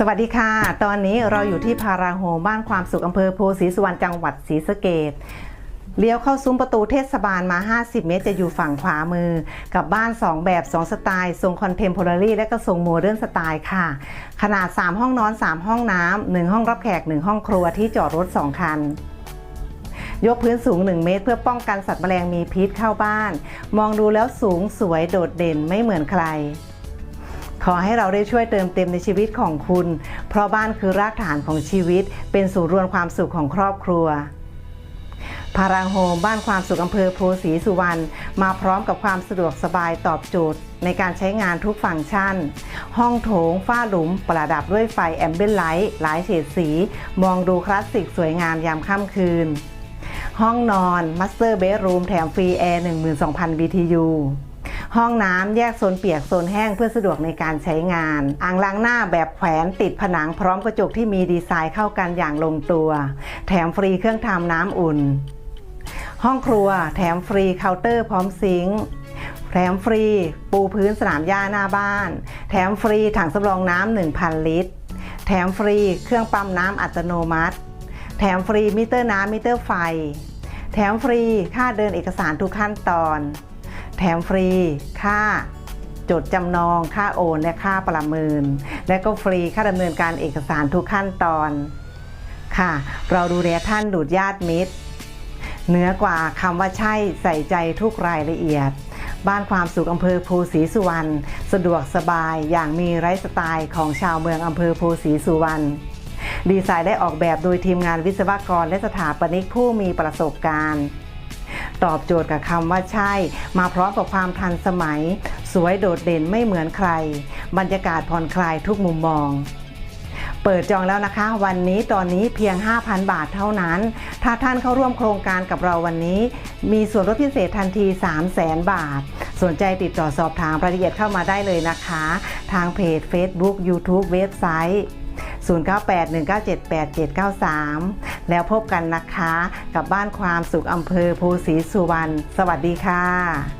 สวัสดีค่ะ ตอนนี้เราอยู่ที่พาราโฮมบ้านความสุขอำเภอโพธิ์ศรีสุวรรณจังหวัดศรีสะเกดเลี้ยวเข้าซุ้มประตูเทศบาลมา 50 เมตร จะอยู่ฝั่งขวามือ กับบ้าน 2 แบบ 2 สไตล์ ทรงคอนเทมพอร์รี่และก็ทรงโมเดิร์นสไตล์ค่ะ ขนาด 3 ห้องนอน 3 ห้องน้ำ 1 ห้องรับแขก 1 ห้องครัวที่จอดรถ 2 คัน ยกพื้นสูง 1 เมตร เพื่อป้องกันสัตว์แมลงมีพิษเข้าบ้าน มองดูแล้วสูงสวยโดดเด่นไม่เหมือนใคร ขอให้เราได้ช่วยเติมเต็มในชีวิตของคุณ เพราะบ้านคือรากฐานของชีวิต เป็นศูนย์รวมความสุขของครอบครัวพารังโฮมบ้านความสุขอำเภอโพธิ์ศรีสุวรรณมาพร้อมกับความสะดวกสบายตอบโจทย์ ในการใช้งานทุกฟังก์ชัน ห้องโถงฝ้าหลุม ประดับด้วยไฟแอมเบนไลท์หลายเฉดสี มองดูคลาสสิกสวยงามยามค่ำคืน ห้องนอน มัสเตอร์เบดรูมแถมฟรีแอร์ 12,000 BTU ห้องน้ำแยกโซนเปียกโซนแห้งเพื่อสะดวกในการใช้งาน อ่างล้างหน้าแบบแขวนติดผนังพร้อมกระจกที่มีดีไซน์เข้ากันอย่างลงตัว แถมฟรีเครื่องทำน้ำอุ่น ห้องครัว แถมฟรีเคาน์เตอร์พร้อมซิงค์แถมฟรี ปูพื้นสนามหญ้าหน้าบ้าน แถมฟรีถังสำรองน้ำ1,000 ลิตร แถมฟรีเครื่องปั๊มน้ำอัตโนมัติ แถมฟรีมิเตอร์น้ำมิเตอร์ไฟ แถมฟรีค่าเดินเอกสารทุกขั้นตอน แถมฟรี ค่าจดจำนองค่าโอน และค่าประเมิน และก็ฟรีค่าดำเนินการเอกสารทุกขั้นตอน ค่ะ เราดูแลท่านดูดญาติมิตรเหนือกว่าคำว่าใช่ใส่ใจทุกรายละเอียด บ้านความสุขอำเภอโพธิ์ศรีสุวรรณสะดวกสบายอย่างมีไร้สไตล์ของชาวเมืองอำเภอโพธิ์ศรีสุวรรณดีไซน์ได้ออกแบบโดยทีมงานวิศวกรและสถาปนิกผู้มีประสบการณ์ ตอบโจทย์กับคำว่าใช่ มาพร้อมกับความทันสมัย สวยโดดเด่นไม่เหมือนใคร บรรยากาศผ่อนคลายทุกมุมมองเปิดจองแล้วนะคะ วันนี้ตอนนี้เพียง 5,000 บาทเท่านั้น ถ้าท่านเข้าร่วมโครงการกับเราวันนี้ มีส่วนลดพิเศษทันที 300,000 บาท สนใจติดต่อสอบถามรายละเอียดเข้ามาได้เลยนะคะ ทางเพจ Facebook YouTube เว็บไซต์ 0981978793 แล้วพบกันนะคะ กับบ้านความสุขอำเภอภูศรีสุวรรณ สวัสดีค่ะ